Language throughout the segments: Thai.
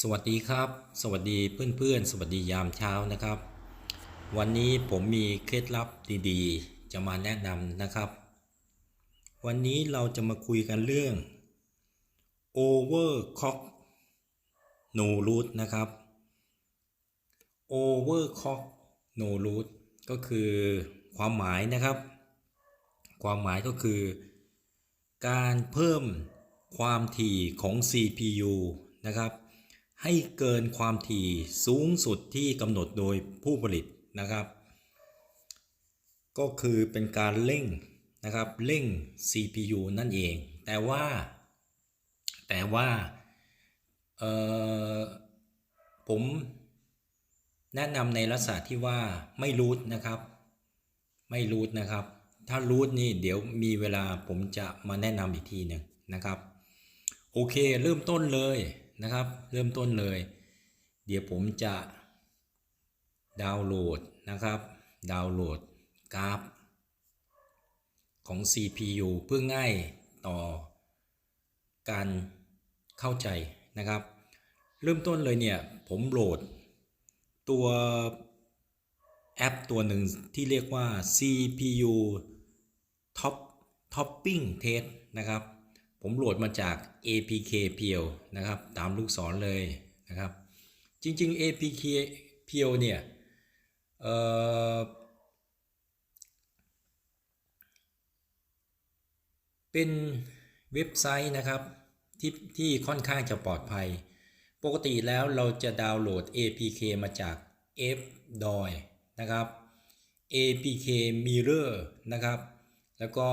สวัสดีครับ สวัสดีเพื่อนๆ สวัสดียามเช้านะครับ วันนี้ผมมีเคล็ดลับดีๆ จะมาแนะนำนะครับ วันนี้เราจะมาคุยกันเรื่อง overcook no root นะครับ overcook no root ก็คือความหมายนะครับ ความหมายก็คือ การเพิ่มความถี่ของ CPU นะครับ ให้เกินความถี่สูงสุดที่กำหนดโดยผู้ผลิตนะครับ ก็คือเป็นการเร่งนะครับเร่ง CPU นั่นเอง แต่ว่าแต่ว่าเออผมแนะนำในลักษณะที่ว่าไม่รูทนะครับ ไม่รูทนะครับ ถ้ารูทนี่เดี๋ยวมีเวลาผมจะมาแนะนำอีกทีหนึ่งนะครับ โอเคเริ่มต้นเลย นะครับ เริ่มต้นเลย เดี๋ยวผมจะดาวน์โหลดนะครับ ดาวน์โหลดกราฟของ CPU เพื่อง่ายต่อการเข้าใจนะครับ เริ่มต้นเลยเนี่ย ผมโหลดตัวแอปตัวหนึ่งที่เรียกว่า CPU Top Topping Test นะครับ ผมโหลดมาจาก APK เพียวนะครับ ตามลูกศรเลยนะครับ จริง ๆ APK เพียวเนี่ยเอ่อเป็นเว็บไซต์นะครับที่ที่ค่อนข้างจะปลอดภัย ปกติแล้วเราจะดาวน์โหลด APK มาจาก F d o i นะครับ APK Mirror นะครับ แล้วก็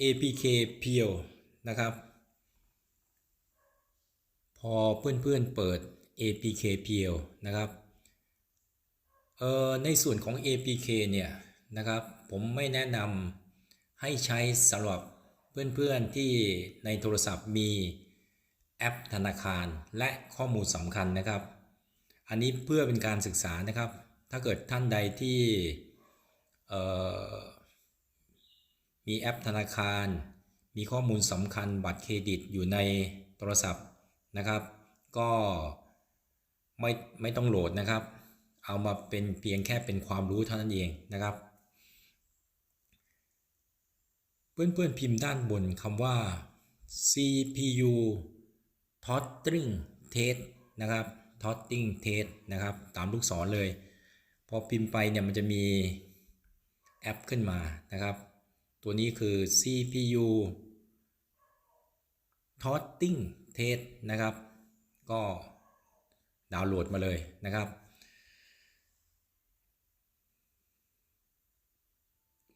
APK p e e l นะครับ พอเพื่อนๆเปิด APK p e e l นะครับเอ่อในส่วนของ APK เนี่ยนะครับ ผมไม่แนะนำให้ใช้สำหรับเพื่อนๆที่ในโทรศัพท์มีแอปธนาคารและข้อมูลสำคัญนะครับ อันนี้เพื่อเป็นการศึกษานะครับ ถ้าเกิดท่านใดที่เออมีแอปธนาคาร มีข้อมูลสำคัญบัตรเครดิตอยู่ในโทรศัพท์นะครับ ก็ไม่ไม่ต้องโหลดนะครับ เอามาเป็นเพียงแค่เป็นความรู้เท่านั้นเองนะครับ เพื่อนๆพิมพ์ด้านบนคำว่า CPU totting Test นะครับ totting Test นะครับ ตามลูกศรเลย พอพิมพ์ไปเนี่ยมันจะมีแอปขึ้นมานะครับ ตัวนี้คือ CPU Throttling Test นะครับ ก็ดาวน์โหลดมาเลยนะครับ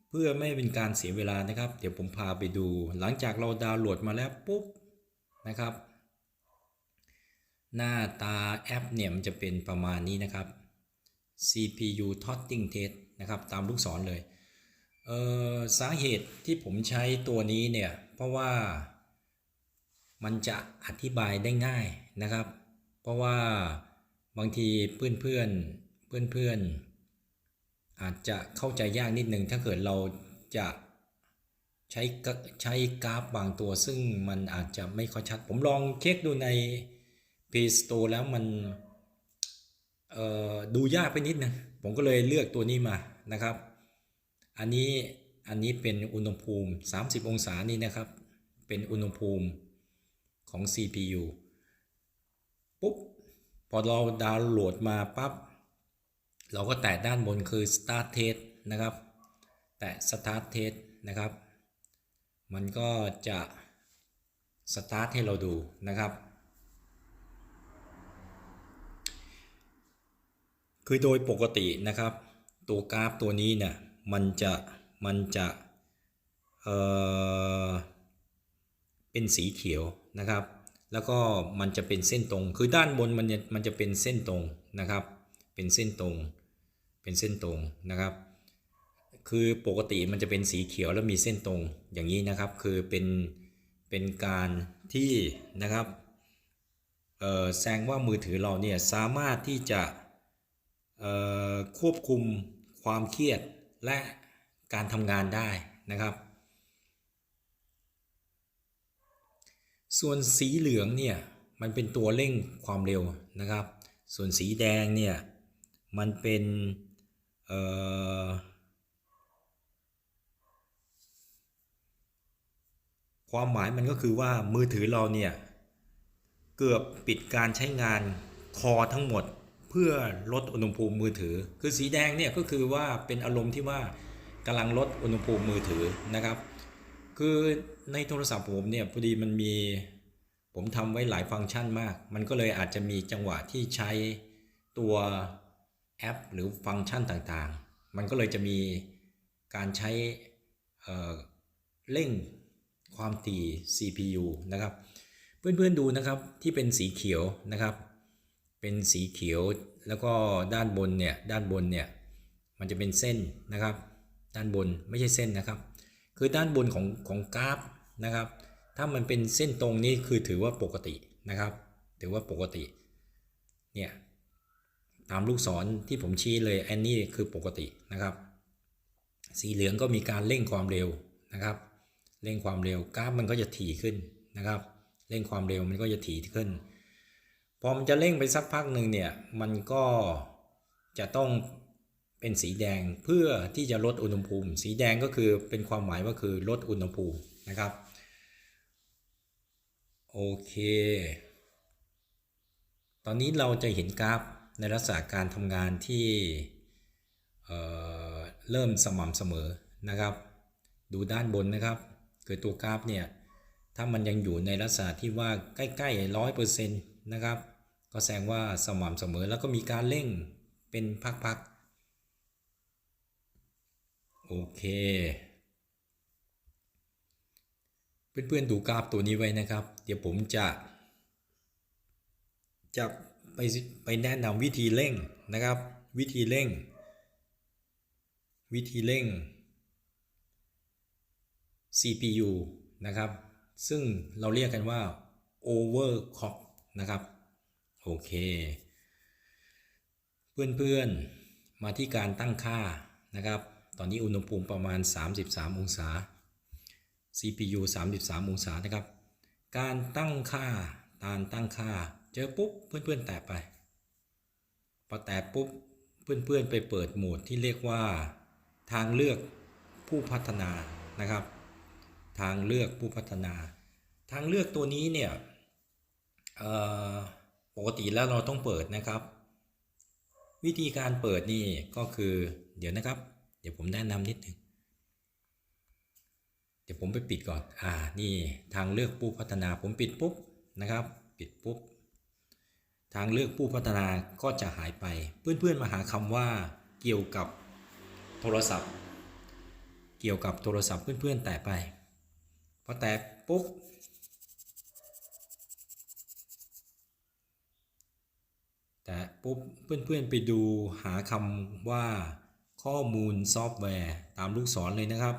เพื่อไม่เป็นการเสียเวลานะครับ เดี๋ยวผมพาไปดู หลังจากเราดาวน์โหลดมาแล้วปุ๊บนะครับ หน้าตาแอปเนี่ยมันจะเป็นประมาณนี้นะครับ CPU Totting Test นะครับตามลูกศรเลย เอ่อสาเหตุที่ผมใช้ตัวนี้เนี่ย เพราะว่า มันจะอธิบายได้ง่ายนะครับ เพราะว่าบางทีเพื่อนเพื่อนเพื่อนเพื่อนอาจจะเข้าใจยากนิดนึงถ้าเกิดเราจะใช้กใช้กราฟบางตัวซึ่งมันอาจจะไม่ค่อยชัด ผมลองเช็คดูใน Play Store แล้วมันดูยากไปนิดนึงผมก็เลยเลือกตัวนี้มานะครับ อันนี้อันนี้เป็นอุณหภูมิ 30 องศานี่นะครับ เป็นอุณหภูมิ ของ CPU ปุ๊บ พอเราดาวน์โหลดมาปั๊บ เราก็แตะด้านบนคือ start test นะครับ แตะ start test นะครับ มันก็จะ start ให้เราดูนะครับ คือโดยปกตินะครับ ตัวกราฟตัวนี้เนี่ย มันจะ มันจะ เอ่อ เป็นสีเขียว นะครับ แล้วก็มันจะเป็นเส้นตรง คือด้านบนมันจะมันจะเป็นเส้นตรงนะครับ เป็นเส้นตรง เป็นเส้นตรงนะครับ คือปกติมันจะเป็นสีเขียวแล้วมีเส้นตรงอย่างนี้นะครับ คือเป็นเป็นการที่นะครับเอ่อแสดงว่ามือถือเราเนี่ยสามารถที่จะเอ่อควบคุมความเครียดและการทำงานได้นะครับ ส่วนสีเหลืองเนี่ยมันเป็นตัวเร่งความเร็วนะครับ ส่วนสีแดงเนี่ยมันเป็นเอ่อความหมายมันก็คือว่ามือถือเราเนี่ยเกือบปิดการใช้งานคอทั้งหมด เพื่อลดอุณหภูมิมือถือ คือสีแดงเนี่ยก็คือว่าเป็นอารมณ์ที่ว่ากำลังลดอุณหภูมิมือถือนะครับ คือ ในโทรศัพท์ผมเนี่ยพอดีมันมีผมทำไว้หลายฟังก์ชันมาก มันก็เลยอาจจะมีจังหวะที่ใช้ตัวแอป หรือฟังก์ชันต่างๆ มันก็เลยจะมีการใช้เเร่งความถี่ CPU นะครับ เพื่อนๆดูนะครับที่เป็นสีเขียวนะครับ เป็นสีเขียวแล้วก็ด้านบนเนี่ยด้านบนเนี่ยมันจะเป็นเส้นนะครับ ด้านบนไม่ใช่เส้นนะครับ คือด้านบนของของกราฟ นะครับ ถ้ามันเป็นเส้นตรงนี้คือถือว่าปกตินะครับ ถือว่าปกติ เนี่ยตามลูกศรที่ผมชี้เลยอันนี้คือปกตินะครับ สีเหลืองก็มีการเร่งความเร็วนะครับ เร่งความเร็วกราฟมันก็จะถี่ขึ้นนะครับ เร่งความเร็วมันก็จะถี่ขึ้น พอมันจะเร่งไปสักพักหนึ่งเนี่ยมันก็จะต้องเป็นสีแดงเพื่อที่จะลดอุณหภูมิ สีแดงก็คือเป็นความหมายว่าคือลดอุณหภูมินะครับ โอเค ตอนนี้เราจะเห็นกราฟในลักษณะการทำงานที่เอ่อเริ่มสม่ำเสมอนะครับ ดูด้านบนนะครับคือตัวกราฟเนี่ย ถ้ามันยังอยู่ในลักษณะที่ว่าใกล้ๆร้อยเปอร์เซ็นต์นะครับ ก็แสดงว่าสม่ำเสมอแล้วก็มีการเร่งเป็นพักๆ โอเค เพื่อนๆดูกราฟตัวนี้ไว้นะครับ เดี๋ยวผมจะ จะไปไปแนะนำวิธีเร่งนะครับ วิธีเร่ง วิธีเร่ง CPU นะครับ ซึ่งเราเรียกกันว่า overclock นะครับ โอเค เพื่อนๆ มาที่การตั้งค่านะครับ ตอนนี้อุณหภูมิประมาณ 33 องศา CPU 33 องศานะครับ การตั้งค่าการตั้งค่า เจอปุ๊บเพื่อนๆแตะไป พอแตะปุ๊บเพื่อนๆไปเปิดโหมดที่เรียกว่า ทางเลือกผู้พัฒนานะครับ ทางเลือกผู้พัฒนา ทางเลือกตัวนี้เนี่ยปกติแล้วเราต้องเปิดนะครับ วิธีการเปิดนี่ก็คือเดี๋ยวนะครับ เดี๋ยวผมแนะนำนิดนึง ดี๋ยวผมไปปิดก่อน อ่า นี่ทางเลือกผู้พัฒนา ผมปิดปุ๊บนะครับ ปิดปุ๊บ ทางเลือกผู้พัฒนาก็จะหายไป เพื่อนๆมาหาคำว่า เกี่ยวกับโทรศัพท์ เกี่ยวกับโทรศัพท์เพื่อนๆแตะไป พอแตะปุ๊บ แต่ปุ๊บเพื่อนๆไปดูหาคำว่าข้อมูลซอฟต์แวร์ตามลูกศรเลยนะครับ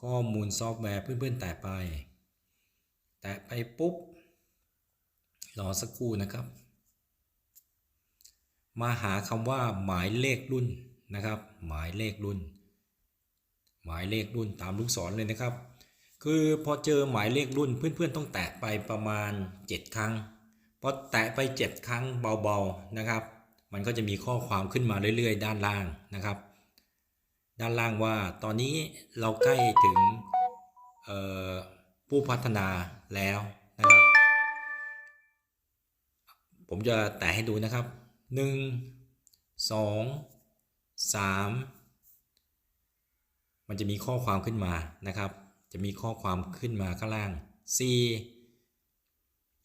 ข้อมูลซอฟต์แวร์เพื่อนๆแตะไป แตะไปปุ๊บรอสักครู่นะครับ มาหาคำว่าหมายเลขรุ่นนะครับ หมายเลขรุ่น หมายเลขรุ่นตามลูกศรเลยนะครับ คือพอเจอหมายเลขรุ่นเพื่อนๆต้องแตะไปประมาณ 7 ครั้งพอแตะไป 7 ครั้งเบาๆนะครับ มันก็จะมีข้อความขึ้นมาเรื่อยๆ ด้านล่างนะครับ ด้านล่างว่าตอนนี้เราใกล้ถึงผู้พัฒนาแล้วนะครับ ผมจะแตะให้ดูนะครับ 1 2 3 มันจะมีข้อความขึ้นมานะครับ จะมีข้อความขึ้นมาข้างล่าง C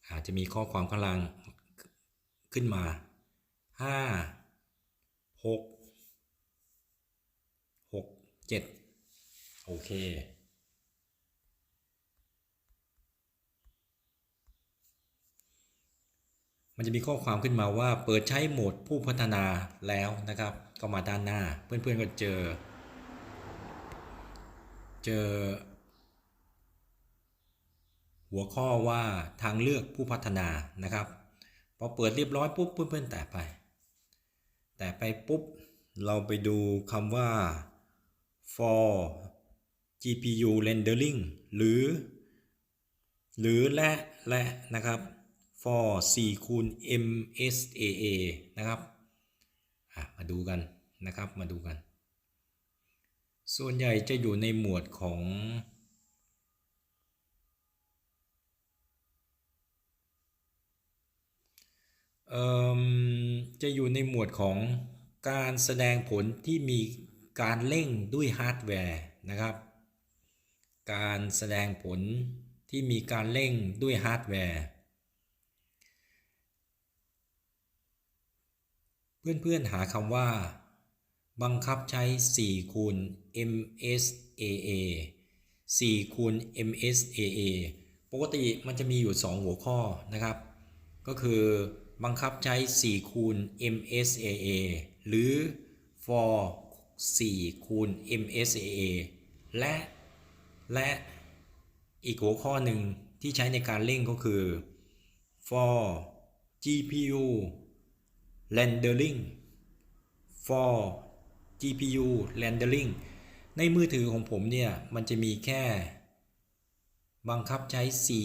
อาจจะมีข้อความข้างล่างขึ้นมา 5 6 6 7โอเค มันจะมีข้อความขึ้นมาว่าเปิดใช้โหมดผู้พัฒนาแล้วนะครับ ก็มาด้านหน้า เพื่อนๆก็เจอ เจอ หัวข้อว่าทางเลือกผู้พัฒนานะครับพอเปิดเรียบร้อยปุ๊บเพื่อนๆแตะไป แต่ไปปุ๊บเราไปดูคำว่า for GPU rendering หรือ หรือและและนะครับ for 4คูณ MSAA นะครับมาดูกันนะครับมาดูกัน ส่วนใหญ่จะอยู่ในหมวดของเอ่มจะอยู่ในหมวดของการแสดงผลที่มี การเร่งด้วยฮาร์ดแวร์นะครับ การแสดงผลที่มีการเร่งด้วยฮาร์ดแวร์ เพื่อนๆหาคำว่า บังคับใช้ 4 คูณ MSAA 4 คูณ MSAA ปกติมันจะมีอยู่ 2 หัวข้อนะครับ ก็คือบังคับใช้ 4 คูณ MSAA หรือ for 4 คูณ MSAA และและอีกหัวข้อหนึ่งที่ใช้ในการเร่งก็คือ for GPU rendering for GPU rendering ในมือถือของผมเนี่ย มันจะมีแค่ บังคับใช้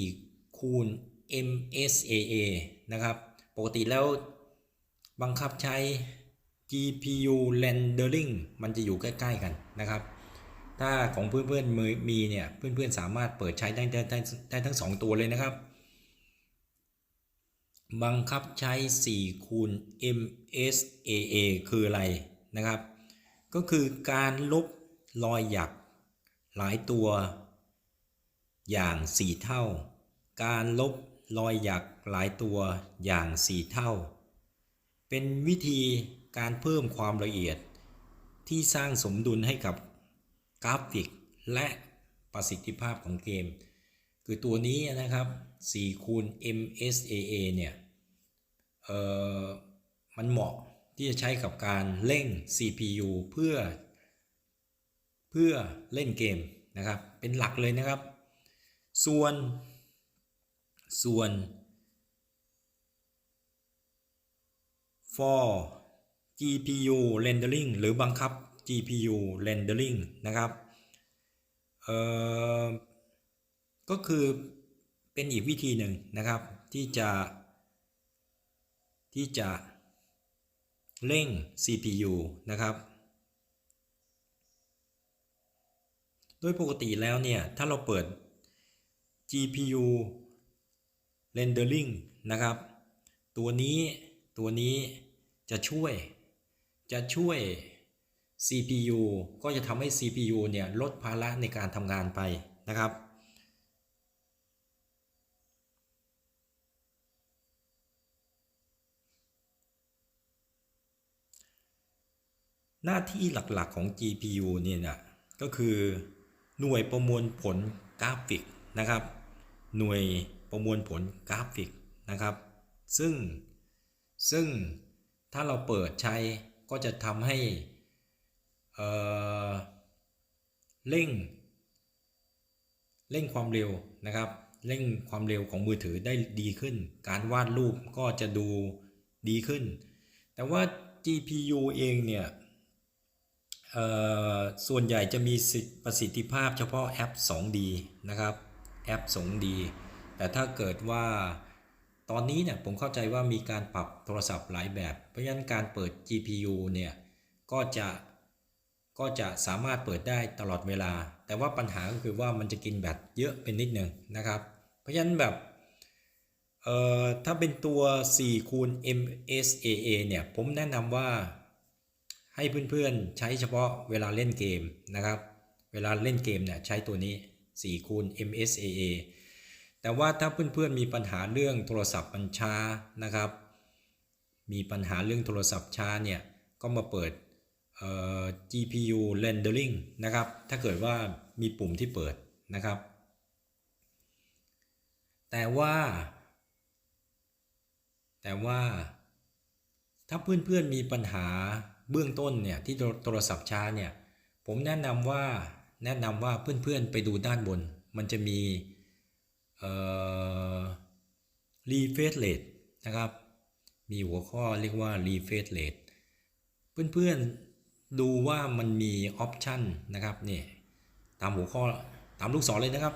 4 คูณ MSAA นะครับ ปกติแล้วบังคับใช้ GPU rendering มันจะอยู่ใกล้ ๆ กันนะครับ ถ้าของเพื่อนๆมือมีเนี่ย เพื่อนๆสามารถเปิดใช้ได้ได้ได้ได้ทั้ง 2 ตัวเลยนะครับ บังคับใช้ 4 คูณ MSAA คืออะไรนะครับ ก็คือการลบรอยหยักหลายตัวอย่าง 4 เท่า การลบรอยหยักหลายตัวอย่าง 4 เท่า เป็นวิธี การเพิ่มความละเอียดที่สร้างสมดุลให้กับกราฟิกและประสิทธิภาพของเกม คือตัวนี้นะครับ4คูณ MSAA เนี่ยเอ่อมันเหมาะที่จะใช้กับการเร่ง CPU เพื่อ เพื่อเล่นเกมนะครับ เป็นหลักเลยนะครับ ส่วน ส่วน for GPU rendering หรือบังคับ GPU rendering นะครับ เอ่อ ก็คือเป็นอีกวิธีหนึ่งนะครับ ที่จะ ที่จะเร่ง CPU นะครับ โดยปกติแล้วเนี่ย ถ้าเราเปิด GPU rendering นะครับ ตัวนี้ตัวนี้จะช่วย จะช่วย CPU ก็จะทำให้ CPU เนี่ยลดภาระในการทำงานไปนะครับ หน้าที่หลักๆของ GPU เนี่ยนะก็คือหน่วยประมวลผลกราฟิกนะครับ หน่วยประมวลผลกราฟิกนะครับ ซึ่งซึ่งถ้าเราเปิดใช้ ก็จะทำให้เเร่ง เร่งความเร็วนะครับ เร่งความเร็วของมือถือได้ดีขึ้น การวาดรูปก็จะดูดีขึ้น แต่ว่า GPU เองเนี่ยส่วนใหญ่จะมีประสิทธิภาพเฉพาะแอป 2D นะครับ แอป 2D แต่ถ้าเกิดว่า ตอนนี้เนี่ยผมเข้าใจว่ามีการปรับโทรศัพท์หลายแบบ เพราะฉะนั้นการเปิด GPU เนี่ยก็จะก็จะสามารถเปิดได้ตลอดเวลา แต่ว่าปัญหาก็คือว่ามันจะกินแบตเยอะเป็นนิดหนึ่งนะครับ เพราะฉะนั้นแบบเอ่อถ้าเป็นตัว4คูณ MSAA เนี่ยผมแนะนำว่าให้เพื่อนๆใช้เฉพาะเวลาเล่นเกมนะครับ เวลาเล่นเกมเนี่ยใช้ตัวนี้4คูณ MSAA แต่ว่าถ้าเพื่อนๆมีปัญหาเรื่องโทรศัพท์มันช้านะครับ มีปัญหาเรื่องโทรศัพท์ช้าเนี่ยก็มาเปิดเอ่อ GPU rendering นะครับ ถ้าเกิดว่ามีปุ่มที่เปิดนะครับ แต่ว่า แต่ว่าถ้าเพื่อนๆมีปัญหาเบื้องต้นเนี่ยที่โทรศัพท์ช้าเนี่ยผมแนะนำว่าแนะนำว่าเพื่อนๆไปดูด้านบน มันจะมี เอ่อ refresh rate นะครับ มีหัวข้อเรียกว่า refresh rate เพื่อนๆดูว่ามันมีออปชันนะครับนี่ตามหัวข้อตามลูกศรเลยนะครับ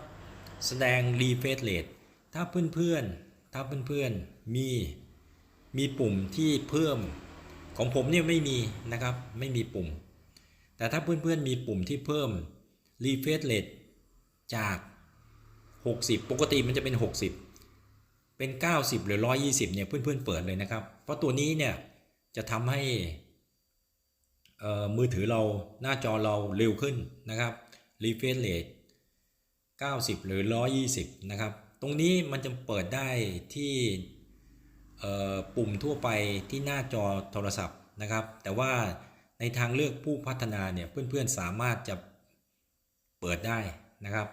แสดง refresh rate ถ้าเพื่อนๆถ้าเพื่อนๆมีมีปุ่มที่เพิ่มของผมเนี่ยไม่มีนะครับไม่มีปุ่ม แต่ถ้าเพื่อนๆมีปุ่มที่เพิ่ม refresh rate จาก 60 ปกติมันจะเป็น 60 เป็น 90 หรือ 120เนี่ยเพื่อนๆเปิดเลยนะครับ เพราะตัวนี้เนี่ยจะทำให้เอ่อมือถือเราหน้าจอเราเร็วขึ้นนะครับ refresh rate 90 หรือ 120 นะครับ ตรงนี้มันจะเปิดได้ที่เอ่อปุ่มทั่วไปที่หน้าจอโทรศัพท์นะครับ แต่ว่าในทางเลือกผู้พัฒนาเนี่ยเพื่อนๆสามารถจะเปิดได้นะครับ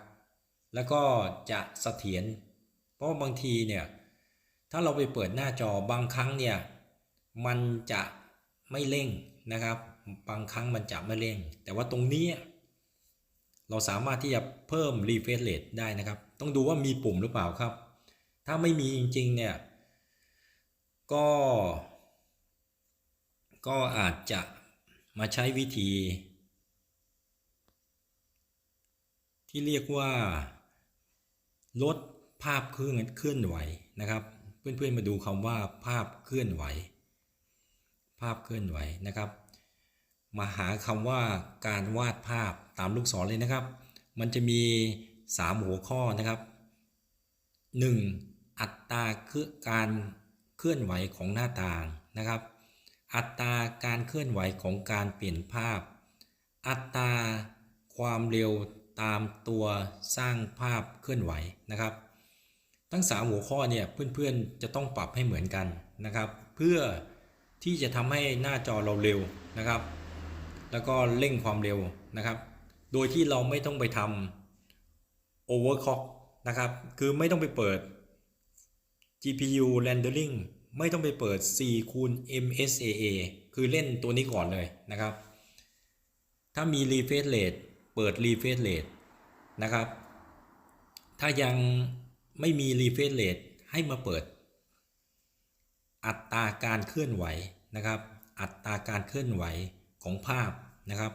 แล้วก็จะเสถียรเพราะว่าบางทีเนี่ยถ้าเราไปเปิดหน้าจอบางครั้งเนี่ยมันจะไม่เร่งนะครับ บางครั้งมันจะไม่เร่ง แต่ว่าตรงนี้เราสามารถที่จะเพิ่ม refresh rate ได้นะครับ ต้องดูว่ามีปุ่มหรือเปล่าครับ ถ้าไม่มีจริงๆเนี่ยก็ ก็อาจจะมาใช้วิธี ที่เรียกว่า ลดภาพเคลื่อนเคลื่อนไหวนะครับ เพื่อนๆมาดูคำว่าภาพเคลื่อนไหว ภาพเคลื่อนไหวนะครับ มาหาคำว่าการวาดภาพตามลูกศรเลยนะครับ มันจะมี 3 หัวข้อนะครับ 1. อัตราคือการเคลื่อนไหวของหน้าต่างนะครับ อัตราการเคลื่อนไหวของการเปลี่ยนภาพ อัตราความเร็ว ตามตัวสร้างภาพเคลื่อนไหวนะครับ ทั้ง 3 หัวข้อเนี่ยเพื่อนๆจะต้องปรับให้เหมือนกันนะครับ เพื่อที่จะทำให้หน้าจอเราเร็วนะครับ แล้วก็เร่งความเร็วนะครับ โดยที่เราไม่ต้องไปทำ overclock นะครับ คือไม่ต้องไปเปิด GPU rendering ไม่ต้องไปเปิด4คูณ MSAA คือเล่นตัวนี้ก่อนเลยนะครับ ถ้ามี refresh rate เปิด refresh rate นะครับ ถ้ายังไม่มี refresh rate ให้มาเปิด อัตราการเคลื่อนไหวนะครับ อัตราการเคลื่อนไหวของภาพนะครับ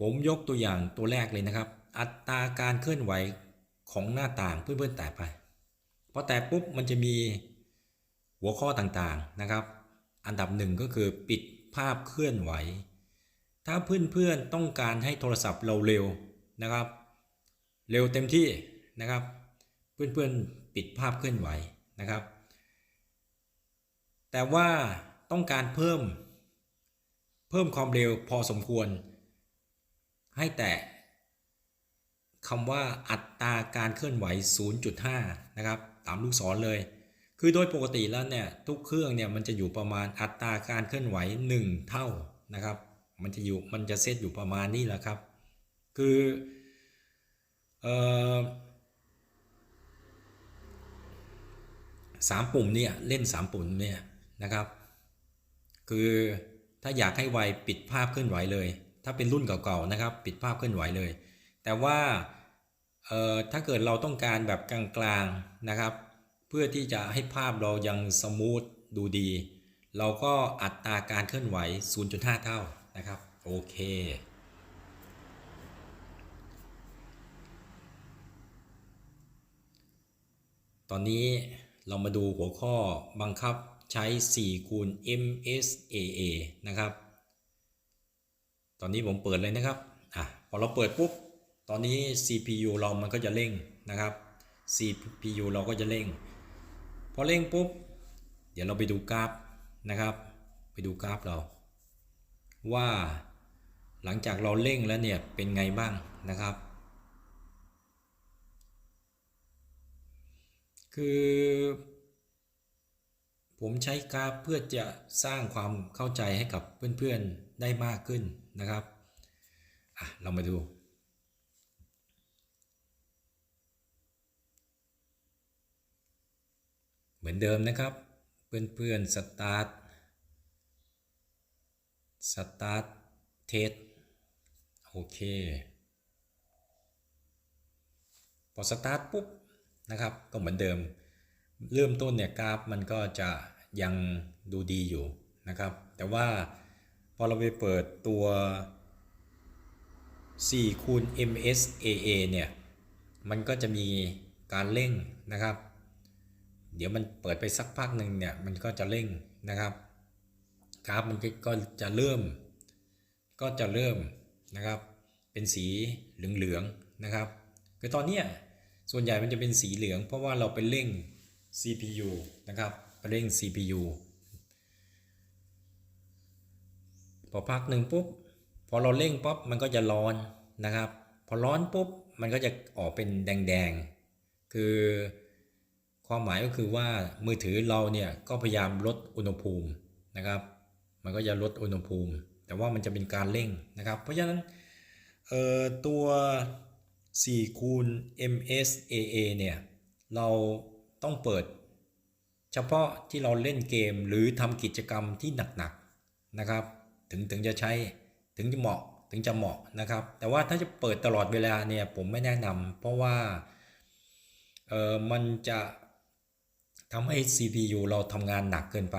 ผมยกตัวอย่างตัวแรกเลยนะครับ อัตราการเคลื่อนไหวของหน้าต่างเพื่อนๆแตะไปพอแตะปุ๊บมันจะมีหัวข้อต่างๆนะครับ อันดับหนึ่งก็คือปิดภาพเคลื่อนไหว ถ้าเพื่อนๆต้องการให้โทรศัพท์เราเร็วนะครับ เร็วเต็มที่นะครับ เพื่อนๆปิดภาพเคลื่อนไหวนะครับ แต่ว่าต้องการเพิ่ม เพิ่มความเร็วพอสมควร ให้แตะคำว่าอัตราการเคลื่อนไหว 0.5 นะครับ ตามลูกศรเลย คือโดยปกติแล้วเนี่ยทุกเครื่องเนี่ยมันจะอยู่ประมาณอัตราการเคลื่อนไหว 1 เท่านะครับ มันจะอยู่มันจะเซตอยู่ประมาณนี้แหละครับ คือเอ่อสามปุ่มเนี่ยเล่น 3 ปุ่มเนี่ยนะครับ คือถ้าอยากให้ไวปิดภาพเคลื่อนไหวเลย ถ้าเป็นรุ่นเก่าๆนะครับ ปิดภาพเคลื่อนไหวเลย แต่ว่าเอ่อถ้าเกิดเราต้องการแบบกลางๆนะครับ เพื่อที่จะให้ภาพเรายังสมูทดูดี เราก็อัตราการเคลื่อนไหว 0.5 เท่า นะครับ โอเค ตอนนี้เรามาดูหัวข้อบังคับใช้ 4 คูณ MSAA นะครับ ตอนนี้ผมเปิดเลยนะครับ อะ พอเราเปิดปุ๊บ ตอนนี้ CPU เรามันก็จะเร่งนะครับ CPU เราก็จะเร่ง พอเร่งปุ๊บ เดี๋ยวเราไปดูกราฟนะครับ ไปดูกราฟเรา ว่าหลังจากเราเร่งแล้วเนี่ยเป็นไงบ้างนะครับ คือผมใช้กราฟเพื่อจะสร้างความเข้าใจให้กับเพื่อนๆได้มากขึ้นนะครับอะเรามาดูเหมือนเดิมนะครับ เพื่อนๆสตาร์ท สตาร์ทเทสโอเค พอสตาร์ทปุ๊บนะครับ ก็เหมือนเดิม เริ่มต้นเนี่ยกราฟมันก็จะยังดูดีอยู่นะครับ แต่ว่าพอเราไปเปิดตัว4คูณ MSAA เนี่ย มันก็จะมีการเร่งนะครับ เดี๋ยวมันเปิดไปสักพักหนึ่งเนี่ย มันก็จะเร่งนะครับ กราฟมันก็จะเริ่ม ก็จะเริ่มนะครับ เป็นสีเหลืองๆนะครับ คือตอนเนี้ยส่วนใหญ่มันจะเป็นสีเหลือง เพราะว่าเราไปเร่ง CPU นะครับไปเร่ง CPU พอพักหนึ่งปุ๊บพอเราเร่งปุ๊บมันก็จะร้อนนะครับ พอร้อนปุ๊บมันก็จะออกเป็นแดงๆ คือความหมายก็คือว่ามือถือเราเนี่ยก็พยายามลดอุณหภูมินะครับ มันก็จะลดอุณหภูมิ แต่ว่ามันจะเป็นการเร่งนะครับ เพราะฉะนั้นตัว4คูณ MSAA เนี่ย เราต้องเปิด เฉพาะที่เราเล่นเกมหรือทำกิจกรรมที่หนักๆนะครับ ถึงถึงจะใช้ถึงจะเหมาะถึงจะเหมาะนะครับ แต่ว่าถ้าจะเปิดตลอดเวลาเนี่ยผมไม่แนะนำเพราะว่าเออมันจะทำให้ CPU เราทำงานหนักเกินไป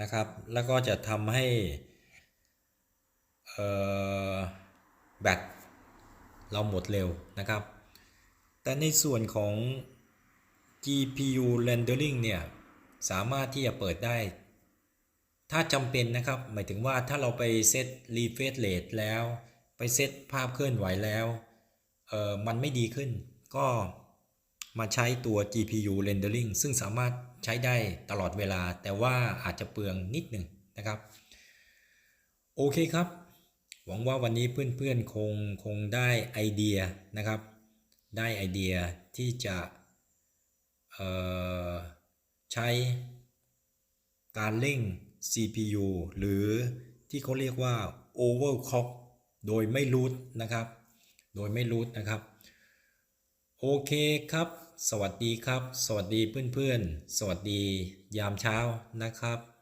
นะครับ แล้วก็จะทำให้แบตเราหมดเร็วนะครับ แต่ในส่วนของ GPU rendering เนี่ยสามารถที่จะเปิดได้ ถ้าจำเป็นนะครับ หมายถึงว่าถ้าเราไปเซต refresh rate แล้ว ไปเซตภาพเคลื่อนไหวแล้ว เออมันไม่ดีขึ้น ก็ มาใช้ตัว GPU rendering ซึ่งสามารถใช้ได้ตลอดเวลา แต่ว่าอาจจะเปลืองนิดหนึ่งนะครับ โอเคครับ หวังว่าวันนี้เพื่อนๆคงคงได้ไอเดียนะครับ ได้ไอเดียที่จะใช้การเร่ง CPU หรือที่เขาเรียกว่า overclock โดยไม่รูทนะครับ โดยไม่รูทนะครับ โอเคครับ สวัสดีครับ สวัสดีเพื่อนๆ สวัสดียามเช้านะครับ